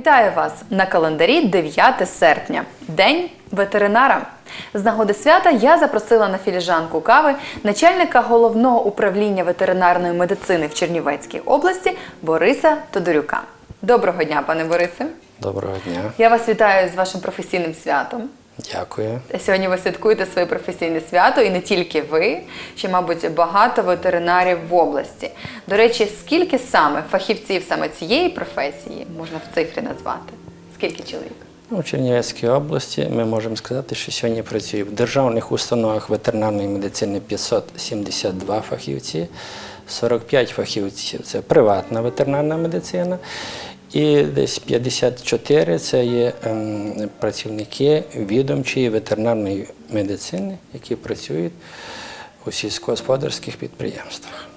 Вітаю вас на календарі 9 серпня, День ветеринара. З нагоди свята я запросила на філіжанку кави начальника головного управління ветеринарної медицини в Чернівецькій області Бориса Тодорюка. Доброго дня, пане Борисе. Доброго дня, Я вас вітаю з вашим професійним святом. Дякую. Сьогодні ви святкуєте своє професійне свято, і не тільки ви, ще, мабуть, багато ветеринарів в області. До речі, скільки саме фахівців саме цієї професії можна в цифрі назвати? Скільки чоловік? Ну, У Чернівецькій області ми можемо сказати, що сьогодні працює в державних установах ветеринарної медицини 572 фахівці, 45 фахівців це приватна ветеринарна медицина, і десь 54 це є ем, працівники відомчої ветеринарної медицини, які працюють у сільськогосподарських підприємствах.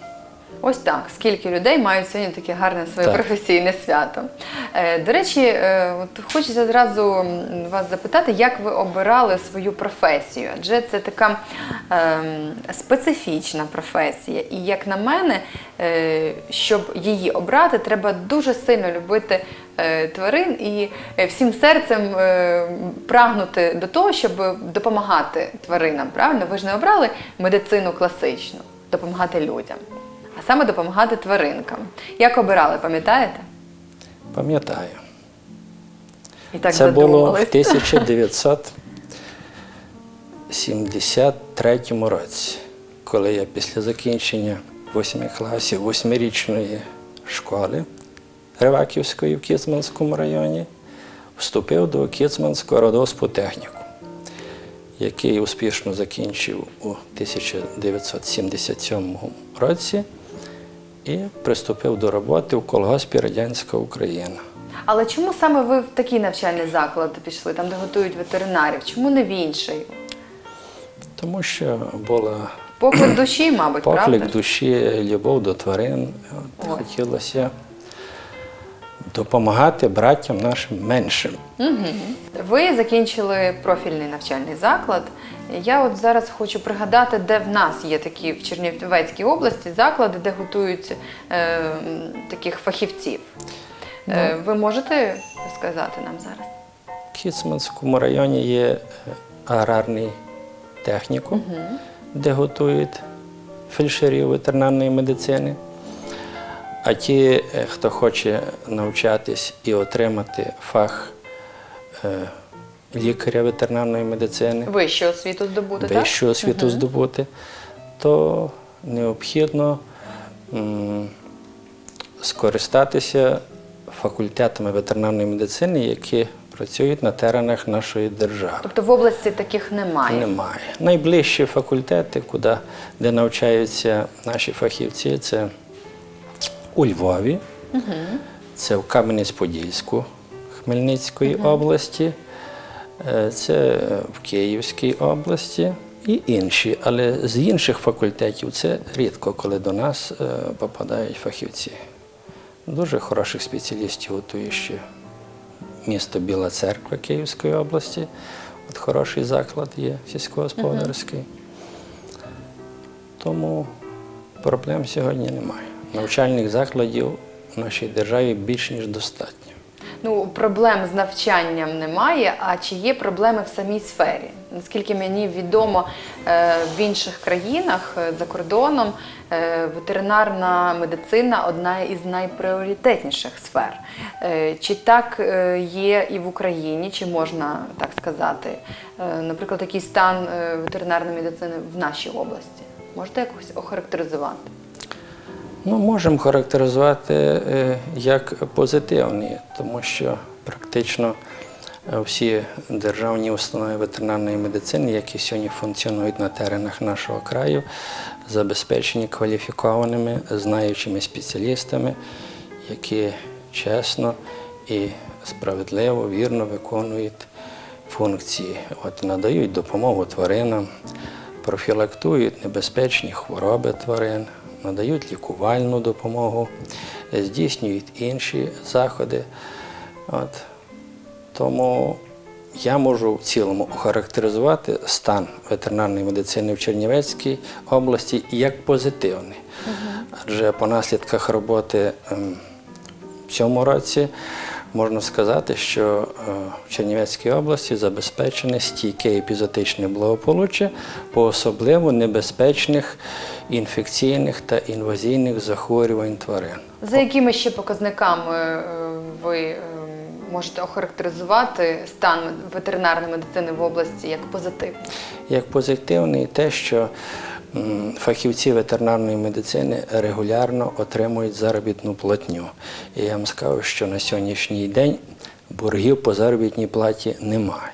Ось так. Скільки людей мають сьогодні таке гарне своє Так. професійне свято. Е, До речі, е, от хочеться зразу вас запитати, як ви обирали свою професію? Адже це така ем, специфічна професія. І як на мене, е, щоб її обрати, треба дуже сильно любити е, тварин і е, всім серцем е, прагнути до того, щоб допомагати тваринам. Правильно? Ви ж не обрали медицину класичну, допомагати людям а саме допомагати тваринкам. Як обирали, пам'ятаєте? Пам'ятаю. І так Це було в задумались. 1973 році, коли я після закінчення 8 класів восьмирічної школи Реваківської в Кіцманському районі вступив до Кіцманського родоспу техніку, який успішно закінчив у 1977 році і приступив до роботи в колгоспі Радянська Україна. Але чому саме ви в такий навчальний заклад пішли, там де готують ветеринарів? Чому не в інший? Тому що була Поклик душі, мабуть, поклик правда? душі, любов до тварин. От, хотілося допомагати братям нашим меншим. Ви закінчили профільний навчальний заклад. Я от зараз хочу пригадати, де в нас є такі в Чернівецькій області заклади, де готують е, таких фахівців. Е, ви можете сказати нам зараз? В Кіцманському районі є е, аграрний технікум, де готують фельдшерів ветеринарної медицини. А ті, е, хто хоче навчатись і отримати фах е, лікаря ветеринарної медицини, Вищу освіту здобути, так? вищу освіту здобути, то необхідно скористатися факультетами ветеринарної медицини, які працюють на теренах нашої держави. Тобто в області таких немає. Немає. Найближчі факультети, куди, де навчаються наші фахівці, це у Львові, це в Кам'янець-Подільську Хмельницької області, е, це в Київській області і інші. Але з інших факультетів це рідко, коли до нас е, попадають фахівці. Дуже хороших спеціалістів готує ще місто Біла Церква Київської області. От хороший заклад є сільськогосподарський. Тому проблем сьогодні немає. Навчальних закладів в нашій державі більш ніж достатньо. Ну, проблем з навчанням немає, а чи є проблеми в самій сфері? Наскільки мені відомо, е, в інших країнах е, за кордоном е, ветеринарна медицина одна із найпріоритетніших сфер. Чи так є і в Україні, чи можна так сказати? Наприклад, який стан ветеринарної медицини в нашій області? Можете якось охарактеризувати? Ну, можемо характеризувати е, як позитивні, тому що практично е, всі державні установи ветеринарної медицини, які сьогодні функціонують на теренах нашого краю, забезпечені кваліфікованими, знаючими спеціалістами, які чесно і справедливо, вірно виконують функції, От, надають допомогу тваринам, профілактують небезпечні хвороби тварин, надають лікувальну допомогу, е, здійснюють інші заходи. От. Тому я можу в цілому охарактеризувати стан ветеринарної медицини в Чернівецькій області як позитивний. Адже по наслідках роботи ем, в цьому році можна сказати, що е, в Чернівецькій області забезпечене стійке епізотичне благополуччя по особливо небезпечних інфекційних та інвазійних захворювань тварин. За якими ще показниками е, ви е, можете охарактеризувати стан ветеринарної медицини в області як позитивний? Як позитивний те, що фахівці ветеринарної медицини регулярно отримують заробітну платню. І я вам скажу, що на сьогоднішній день боргів по заробітній платі немає.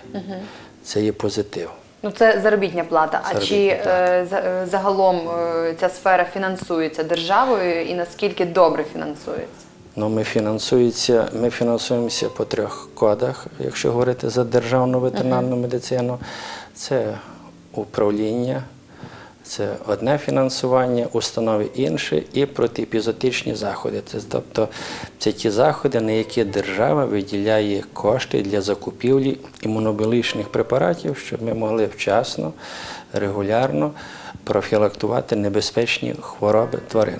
Це є позитив. Ну, це заробітня плата. А чи плата. е, е, загалом е, ця сфера фінансується державою і наскільки добре фінансується? Ну, ми, фінансується, ми фінансуємося по трьох кодах, якщо говорити за державну ветеринарну медицину. Це управління, це одне фінансування, установи інше і протиепізотичні заходи. Це, тобто це ті заходи, на які держава виділяє кошти для закупівлі імунобілічних препаратів, щоб ми могли вчасно, регулярно профілактувати небезпечні хвороби тварин.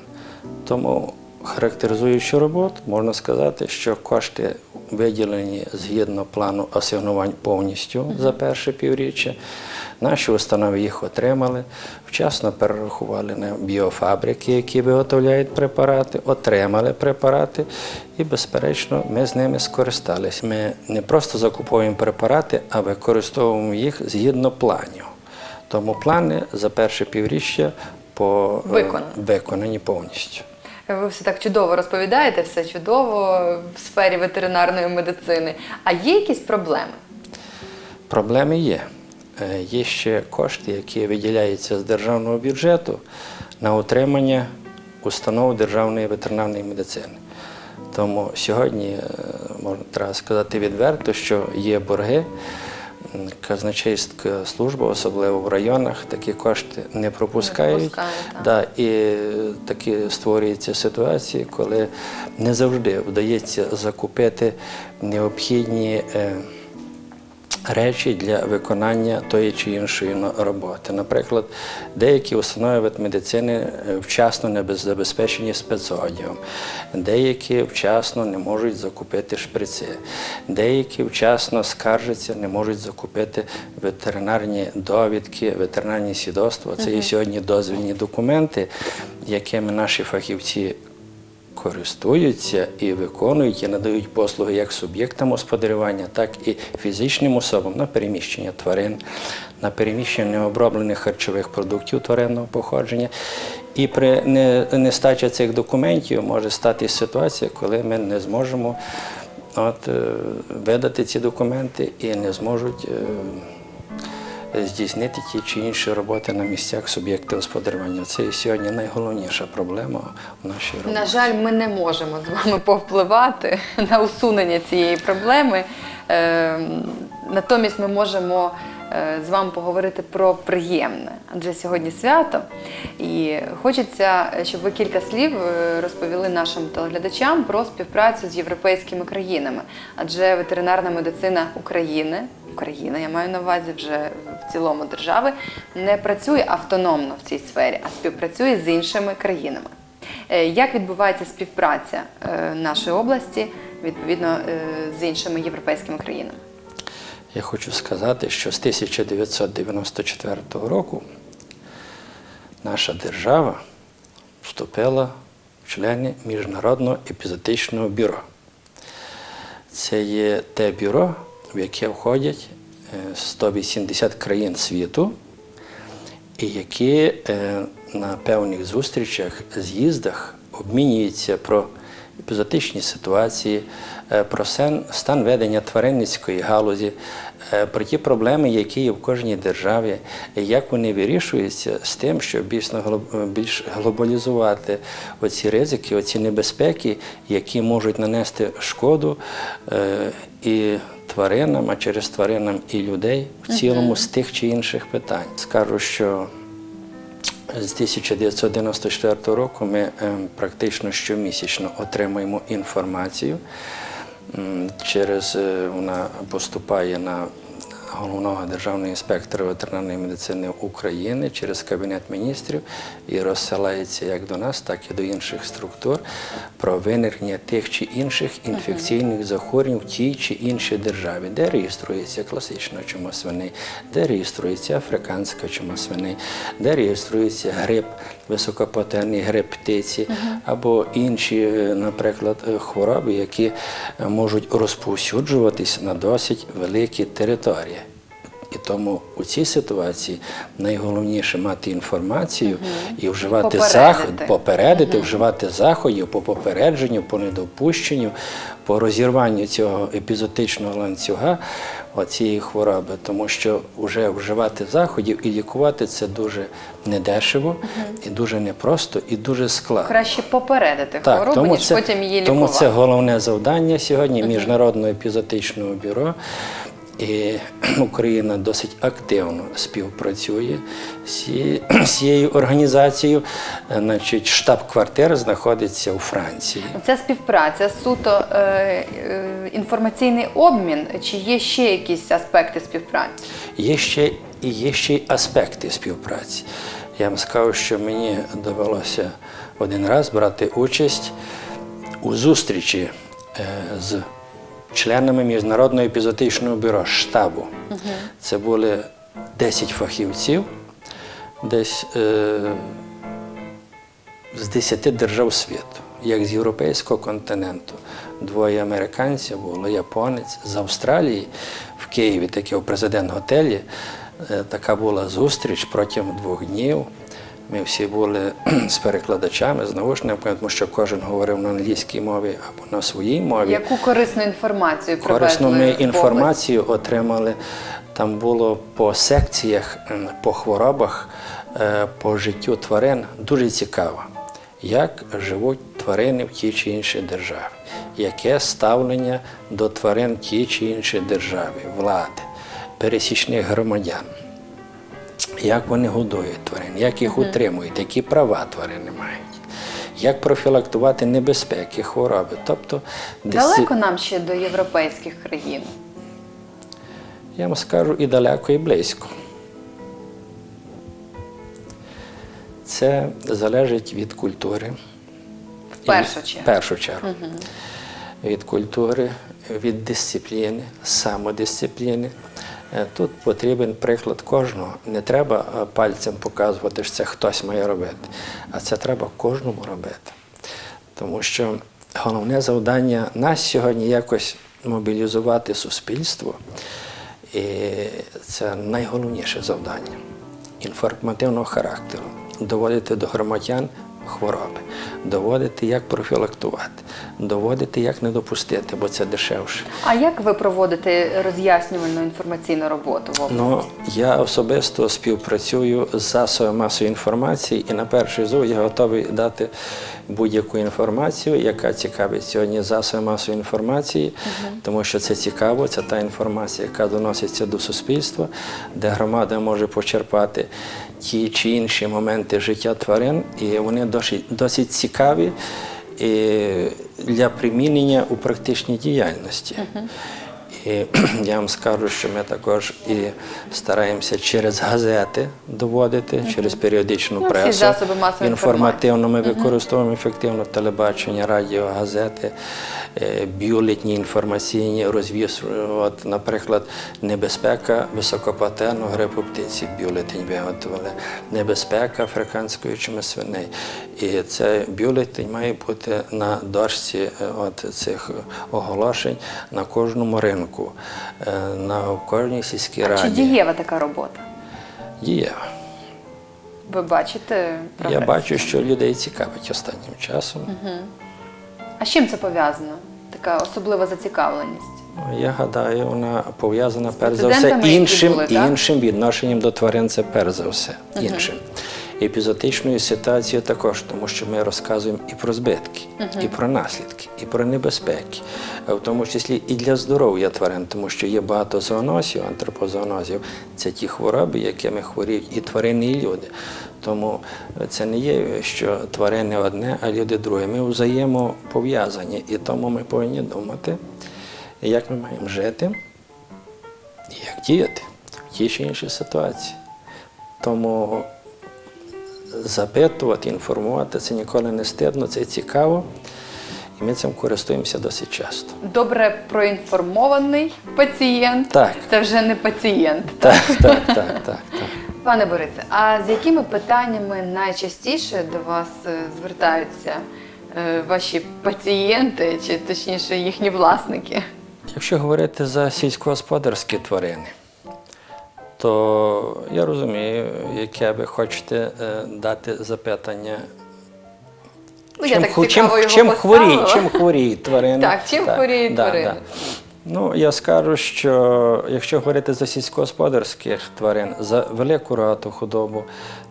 Тому характеризуючи роботу, можна сказати, що кошти виділені згідно плану асигнувань повністю за перше півріччя. Наші установи їх отримали, вчасно перерахували на біофабрики, які виготовляють препарати, отримали препарати, і, безперечно, ми з ними скористалися. Ми не просто закуповуємо препарати, а використовуємо їх згідно планів. Тому плани за перше півріччя по, е, Виконані. виконані повністю. Ви все так чудово розповідаєте, все чудово в сфері ветеринарної медицини. А є якісь проблеми? Проблеми є. Е, Є ще кошти, які виділяються з державного бюджету на утримання установ державної ветеринарної медицини. Тому сьогодні е, можна треба сказати відверто, що є борги. Казначейська служба, особливо в районах, такі кошти не пропускають. пропускає, так. Да, і такі створюються ситуації, коли не завжди вдається закупити необхідні. е, речі для виконання тої чи іншої роботи. Наприклад, деякі установи ветмедицини е, вчасно не забезпечені спецодягом, деякі вчасно не можуть закупити шприци, деякі вчасно скаржаться, не можуть закупити ветеринарні довідки, ветеринарні свідоцтва. Це є сьогодні дозвільні документи, якими наші фахівці користуються і виконують і надають послуги як суб'єктам господарювання, так і фізичним особам на переміщення тварин, на переміщення необроблених харчових продуктів тваринного походження. І при нестачі цих документів може стати ситуація, коли ми не зможемо от, е, видати ці документи і не зможуть. Здійснити ті чи інші роботи на місцях суб'єкти господарювання. Це сьогодні найголовніша проблема в нашій роботі. На жаль, ми не можемо з вами повпливати на усунення цієї проблеми. Ем, Натомість ми можемо з вами поговорити про приємне, адже сьогодні свято. І хочеться, щоб ви кілька слів е, розповіли нашим телеглядачам про співпрацю з європейськими країнами. Адже ветеринарна медицина України, Україна, я маю на увазі вже в цілому держави, не працює автономно в цій сфері, а співпрацює з іншими країнами. Е, Як відбувається співпраця е, нашої області відповідно е, з іншими європейськими країнами? Я хочу сказати, що з 1994 року наша держава вступила в члени Міжнародного епізотичного бюро. Це є те бюро, в яке входять е, 180 країн світу, і які е, на певних зустрічах, з'їздах обмінюються про епізотичні ситуації, е, про стан ведення тваринницької галузі, е, про ті проблеми, які є в кожній державі, як вони вирішуються з тим, щоб більш, нагло- більш глобалізувати оці ризики, оці небезпеки, які можуть нанести шкоду е, і тваринам, а через тваринам і людей в цілому з тих чи інших питань. Скажу, що з 1994 року ми е, практично щомісячно отримуємо інформацію. Через е, вона поступає на головного державного інспектора ветеринарної медицини України через Кабінет міністрів і розсилається як до нас, так і до інших структур про виникнення тих чи інших інфекційних захворювань в тій чи іншій державі, де реєструється класична чума свиней, де реєструється африканська чума свиней, де реєструється грип, високопатентний грип птиці або інші, е, наприклад, е, хвороби, які можуть розповсюджуватись на досить великі території. І тому у цій ситуації найголовніше мати інформацію і вживати Попередити. заход, попередити, вживати заходів по попередженню, по недопущенню, по розірванню цього епізотичного ланцюга цієї хвороби, тому що вже вживати заходів і лікувати це дуже недешево, і дуже непросто, і дуже складно. Краще попередити хворобу, тому ніж потім її тому це головне завдання сьогодні Міжнародного епізотичного бюро. І Україна досить активно співпрацює з цією- організацією. Значить, штаб-квартира знаходиться у Франції. Ця співпраця суто е, е, інформаційний обмін, чи є ще якісь аспекти співпраці? Є ще, і є ще й аспекти співпраці. Я вам скажу, що мені довелося один раз брати участь у зустрічі е, з членами Міжнародного епізотичного бюро штабу. Це були 10 фахівців, десь е, з 10 держав світу, як з європейського континенту. Двоє американців було, японець з Австралії в Києві, таке у президент-готелі. Е, Така була зустріч протягом двох днів. Ми всі були з перекладачами, з наушниками, тому що кожен говорив на англійській мові або на своїй мові. Яку корисну інформацію привезли? Корисну ми інформацію отримали. Там було по секціях, по хворобах, е, по життю тварин дуже цікаво, як живуть тварини в тій чи іншій державі, яке ставлення до тварин в тій чи іншій державі, влади, пересічних громадян. Як вони годують тварин, як їх утримують, які права тварини мають, як профілактувати небезпеки, хвороби. Тобто, Далеко нам ще до європейських країн. Я вам скажу і далеко, і близько. Це залежить від культури. В першу чергу. В першу чергу. Від культури, від дисципліни, самодисципліни. Е, Тут потрібен приклад кожного. Не треба е, пальцем показувати, що це хтось має робити, а це треба кожному робити. Тому що головне завдання нас сьогодні якось мобілізувати суспільство. І це найголовніше завдання інформативного характеру доводити до громадян хвороби, доводити, як профілактувати, доводити, як не допустити, бо це дешевше. А як ви проводите роз'яснювальну інформаційну роботу в області? Ну, я особисто співпрацюю з засобами масової інформації, і на перший зов я готовий дати будь-яку інформацію, яка цікавить сьогодні засоби масової інформації, тому що це цікаво, це та інформація, яка доноситься до суспільства, де громада може почерпати ті чи інші моменти життя тварин, і вони досить, досить цікаві і для примінення у практичній діяльності. І я вам скажу, що ми також і стараємося через газети доводити, через періодичну Ну, пресу. Інформативно ми використовуємо ефективно телебачення, радіо, газети, е, бюлетні інформаційні, розвіз. От, наприклад, небезпека високопатентного грипу птиці. Бюлетень виготовили, небезпека африканської чуми свиней. І цей бюлетень має бути на дошці е, от цих оголошень на кожному ринку, е, на кожній сільській А чи дієва така робота? Дієва. Ви бачите прогрес? Я бачу, що людей цікавить останнім часом. А з чим це пов'язано? Така особлива зацікавленість? Ну, Я гадаю, вона пов'язана перш за все іншим, були, іншим відношенням до тварин. Це перш за все іншим. Епізотичною ситуацією також, тому що ми розказуємо і про збитки, і про наслідки, і про небезпеки, в тому числі і для здоров'я тварин, тому що є багато зоонозів, антропозоонозів. Це ті хвороби, якими хворіють і тварини, і люди. Тому це не є, що тварини одне, а люди друге. Ми взаємопов'язані, і тому ми повинні думати, як ми маємо жити, і як діяти в тій чи іншій ситуації. Тому запитувати, інформувати це ніколи не стидно, це цікаво. І ми цим користуємося досить часто. Добре проінформований пацієнт Так. це вже не пацієнт. Так, так, так, так, так. Пане Борисе, а з якими питаннями найчастіше до вас е, звертаються е, ваші пацієнти, чи точніше їхні власники? Якщо говорити за сільськогосподарські тварини, то я розумію, яке ви хочете е, дати запитання. Ну, я так цікаво його чим, поставила. чим хворіють тварини. Так, чим хворіють тварини? Ну, я скажу, що якщо говорити за сільськогосподарських тварин, за велику рогату худобу,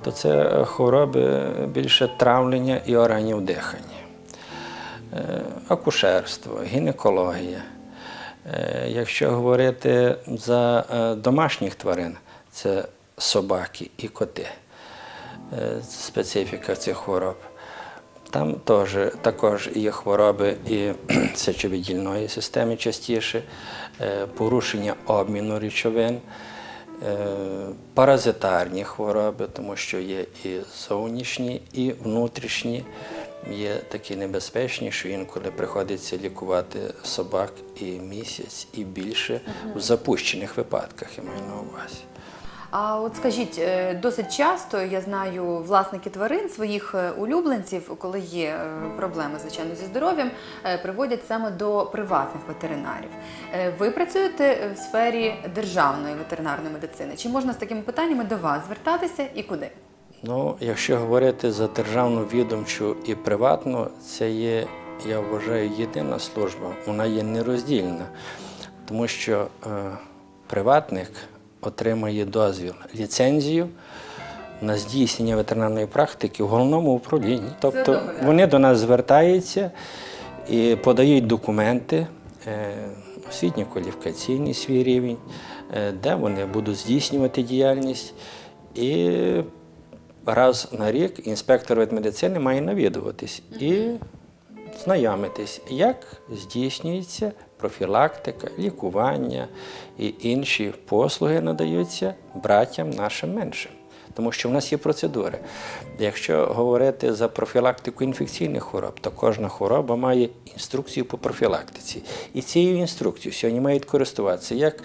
то це хвороби більше травлення і органів дихання. Е, акушерство, гінекологія. Е, Якщо говорити за е, домашніх тварин, це собаки і коти, Е, специфіка цих хвороб. Там теж, також є хвороби і сечовидільної системи частіше, порушення обміну речовин, паразитарні хвороби, тому що є і зовнішні, і внутрішні. Є такі небезпечні, що інколи приходиться лікувати собак і місяць, і більше в запущених випадках, я маю на увазі. А от скажіть, е, досить часто я знаю власники тварин своїх е, улюбленців, коли є е, проблеми, звичайно, зі здоров'ям, приводять саме до приватних ветеринарів. Ви працюєте в сфері державної ветеринарної медицини. Чи можна з такими питаннями до вас звертатися і куди? Ну, якщо говорити за державну відомчу і приватну, це є, я вважаю, єдина служба, вона є нероздільна, тому що е, приватник отримує дозвіл, ліцензію на здійснення ветеринарної практики в головному управлінні. Тобто вони до нас звертаються і подають документи, е, освітньо-кваліфікаційний свій рівень, е, де вони будуть здійснювати діяльність. І раз на рік інспектор ветмедицини має навідуватись і знайомитись, як здійснюється профілактика, лікування і інші послуги надаються братям нашим меншим. Тому що в нас є процедури. Якщо говорити за профілактику інфекційних хвороб, то кожна хвороба має інструкцію по профілактиці. І цією інструкцією сьогодні мають користуватися як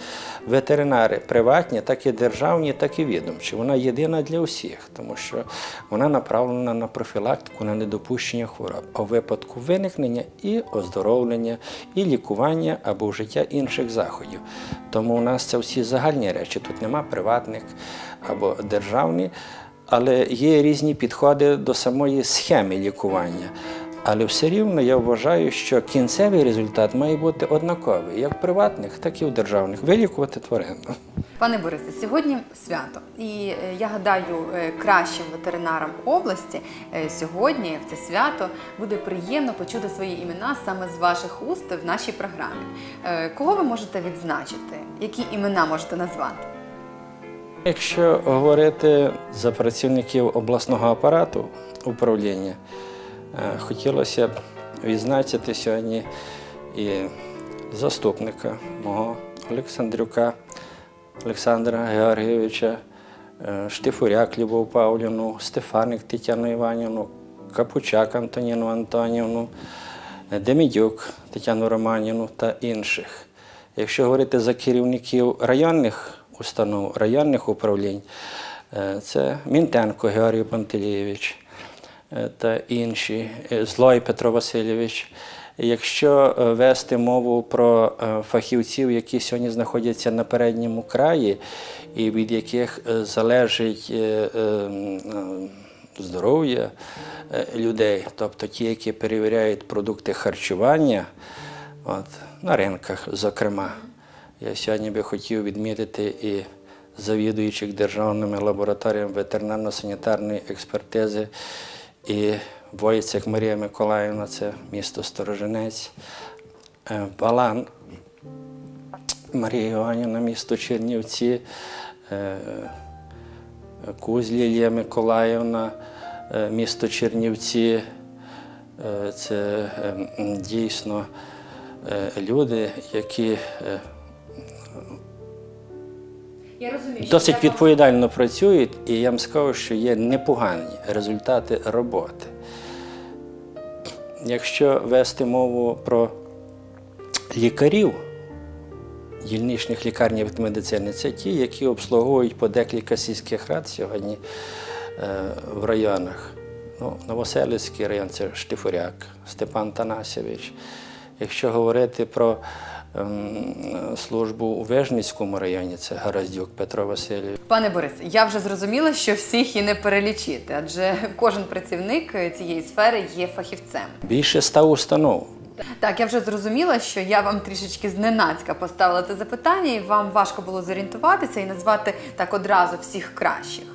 ветеринари приватні, так і державні, так і відомчі. Вона єдина для усіх, тому що вона направлена на профілактику, на недопущення хвороб, а в випадку виникнення і оздоровлення, і лікування або вжиття інших заходів. Тому у нас це всі загальні речі. Тут нема приватних або державні, але є різні підходи до самої схеми лікування. Але все рівно я вважаю, що кінцевий результат має бути однаковий, як в приватних, так і в державних. Вилікувати тварину. Пане Борисе, сьогодні свято, і е, я гадаю, е, кращим ветеринарам області е, сьогодні в це свято буде приємно почути свої імена саме з ваших уст в нашій програмі. Кого ви можете відзначити? Які імена можете назвати? Якщо говорити за працівників обласного апарату управління, е, хотілося б відзначити сьогодні і заступника мого Олександрюка Олександра Георгійовича, е, Штифуряк Любов Павлівну, Стефаник Тетяну Іванівну, Капучак Антоніну Антонівну, Демідюк Тетяну Романівну та інших. Якщо говорити за керівників районних установ, районних управлінь, е, це Мінтенко Георгій Пантелійович е, та інші, е, Злой Петро Васильович. Якщо вести мову про фахівців, які сьогодні знаходяться на передньому краї, і від яких залежить здоров'я людей, тобто ті, які перевіряють продукти харчування, от, на ринках, зокрема. Я сьогодні би хотів відмітити і завідуючих державними лабораторіями ветеринарно-санітарної експертизи і Войцек Марія Миколаївна, це місто Сторожинець, е, Балан Марія Іванівна, місто Чернівці, е, Кузь Лілія Миколаївна, е, місто Чернівці. Це е, дійсно люди, які Я розумію, досить відповідально працюють, і я вам скажу, що є непогані результати роботи. Якщо вести мову про лікарів, дільничних лікарні медицини, це ті, які обслуговують по декілька сільських рад сьогодні е, в районах. Ну, Новоселицький район це Штифуряк, Степан Танасєвич. Якщо говорити про службу у Вежницькому районі, це Гараздюк Петро Васильович. Пане Борис, я вже зрозуміла, що всіх і не перелічити, адже кожен працівник цієї сфери є фахівцем. Більше ста установ. Так, я вже зрозуміла, що я вам трішечки зненацька поставила це запитання, і вам важко було зорієнтуватися і назвати так одразу всіх кращих.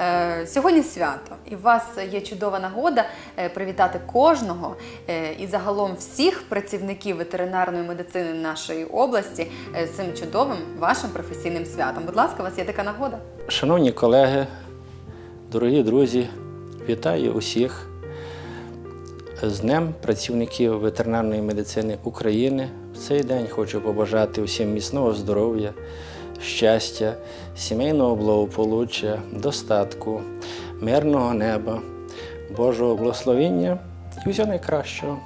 Е, сьогодні свято, і у вас є чудова нагода е, привітати кожного е, і загалом всіх працівників ветеринарної медицини нашої області з цим чудовим вашим професійним святом. Будь ласка, у вас є така нагода. Шановні колеги, дорогі друзі, вітаю усіх з Днем працівників ветеринарної медицини України. В цей день хочу побажати усім міцного здоров'я, щастя, сімейного благополуччя, достатку, мирного неба, Божого благословення і всього найкращого.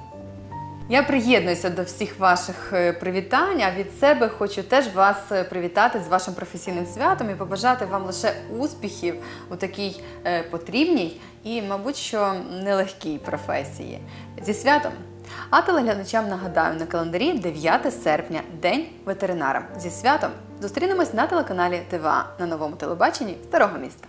Я приєднуюся до всіх ваших е, привітань. А від себе хочу теж вас е, привітати з вашим професійним святом і побажати вам лише успіхів у такій е, потрібній і, мабуть, що нелегкій професії. Зі святом! А телеглядачам нагадаю на календарі 9 серпня, День ветеринара. Зі святом Зустрінемось на телеканалі ТВА на новому телебаченні старого міста.